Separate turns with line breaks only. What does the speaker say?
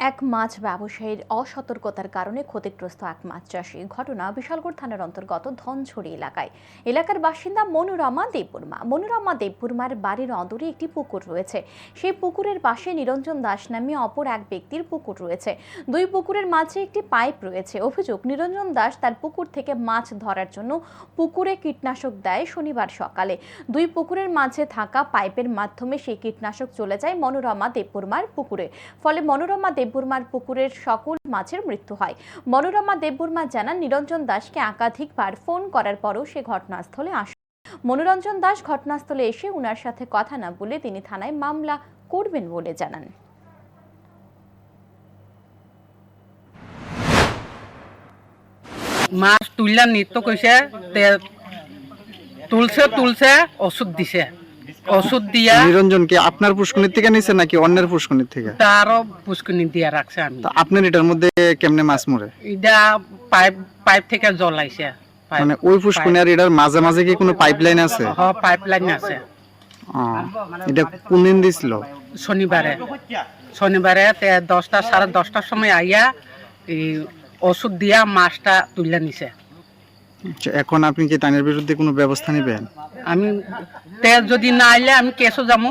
এক মাছ ব্যবসায়ীর অসতর্কতার কারণে ক্ষতিগ্রস্ত এক মাছ চাষি ঘটনা বিশালগড় থানার অন্তর্গত ধনছড়ি এলাকায়। এলাকার বাসিন্দা মনোরমা দেববর্মা। মনোরমা দেববর্মার বাড়ির অদূরে একটি পুকুর রয়েছে। সেই পুকুরের পাশে নিরঞ্জন দাস নামে অপর এক ব্যক্তির পুকুর রয়েছে। দুই পুকুরের মাঝে একটি পাইপ রয়েছে। অভিযোগ, নিরঞ্জন দাস তার পুকুর থেকে মাছ ধরার জন্য পুকুরে কীটনাশক দেয় শনিবার সকালে। দুই পুকুরের মাঝে থাকা পাইপের মাধ্যমে সেই কীটনাশক চলে যায় মনোরমা দেববর্মার পুকুরে। ফলে মনোরমা দেববর্মার পুকুরের সকল মাছের মৃত্যু হয়। মনোরমা দেববর্মা জানান, নিরঞ্জন দাসকে একাধিকবার ফোন করার পরও সে ঘটনাস্থলে আসে মনোরঞ্জন দাস ঘটনাস্থলে এসে উনার সাথে কথা না বলে তিনি থানায় মামলা করবেন বলে জানান।
মাছ তুললা নৃত্য তে তুলছে তুলছে, ওষুধ দিছে। ওষুধ দিয়া
নিরঞ্জন কি আপনার পুষ্কনির থেকে নিছে নাকি অন্যের পুষ্কনির থেকে?
তারও পুষ্কুনি দিয়া রাখছে আমি।
তা আপনার এটার মধ্যে কেমনে মাছ মরে?
এটা পাইপ পাইপ থেকে জল আইছে
মানে ওই পুষ্কনি আর এটার মাঝে মাঝে কি কোনো পাইপলাইন আছে?
হ পাইপ লাইন আছে
এটা কোন দিন দিছিল?
শনিবারে। শনিবারে তে দশটা সাড়ে দশটার সময় আইয়া এই ওষুধ দিয়া মাছটা তুললে নিছে।
এখন আপনি কি তানের বিরুদ্ধে কোনো ব্যবস্থা নেবেন?
আমি তে যদি না আইলে আমি কেসও যাব